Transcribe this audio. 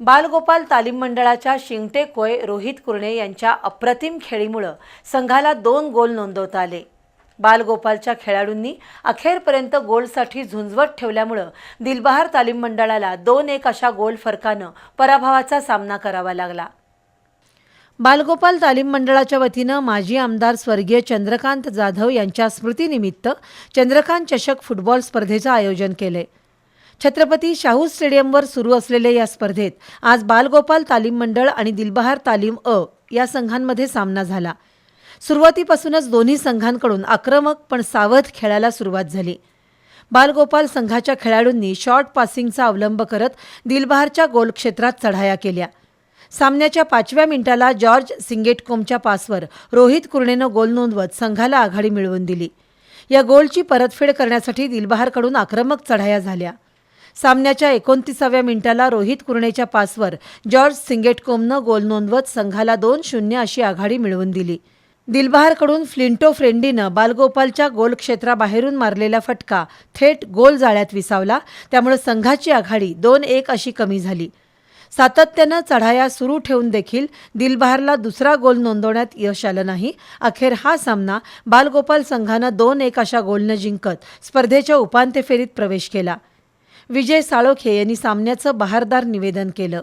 बालगोपाल तालीम मंडळाच्या शिंगटे कोय रोहित कुर्णे यांच्या अप्रतिम खेळीमुळं संघाला दोन गोल नोंदवता आले. बालगोपालच्या खेळाडूंनी अखेरपर्यंत गोलसाठी झुंजवत ठेवल्यामुळं दिलबहार तालीम मंडळाला दोन एक अशा गोल फरकानं पराभवाचा सामना करावा लागला. बालगोपाल तालीम मंडळाच्या वतीनं माजी आमदार स्वर्गीय चंद्रकांत जाधव यांच्या स्मृतीनिमित्त चंद्रकांत चषक फुटबॉल स्पर्धेचं आयोजन केलंय छत्रपती शाहू स्टेडियमवर सुरू असलेल्या या स्पर्धेत आज बालगोपाल तालीम मंडळ आणि दिलबहार तालीम अ या संघांमध्ये सामना झाला. सुरुवातीपासूनच दोन्ही संघांकडून आक्रमक पण सावध खेळायला सुरुवात झाली. बालगोपाल संघाच्या खेळाडूंनी शॉर्ट पासिंगचा अवलंब करत दिलबहारच्या गोल क्षेत्रात चढाया केल्या. सामन्याच्या पाचव्या मिनिटाला जॉर्ज सिंगेटकोमच्या पासवर रोहित कुर्णेनं गोल नोंदवत संघाला आघाडी मिळवून दिली. या गोलची परतफेड करण्यासाठी दिलबहारकडून आक्रमक चढाया झाल्या. सामन्याच्या एकोणतीसाव्या मिनिटाला रोहित कुर्णेच्या पासवर जॉर्ज सिंगेटकोमनं गोल नोंदवत संघाला दोन शून्य अशी आघाडी मिळवून दिली. दिलबहारकडून फ्लिंटो फ्रेंडीनं बालगोपालच्या गोल क्षेत्राबाहेरून मारलेला फटका थेट गोल जाळ्यात विसावला त्यामुळे संघाची आघाडी दोन एक अशी कमी झाली. सातत्यानं चढाया सुरू ठेवून देखील दिलबहारला दुसरा गोल नोंदवण्यात यश आलं नाही. अखेर हा सामना बालगोपाल संघानं दोन एक अशा गोलनं जिंकत स्पर्धेच्या उपांत्य फेरीत प्रवेश केला. विजय साळोखे यांनी सामन्याचं बहारदार निवेदन केलं.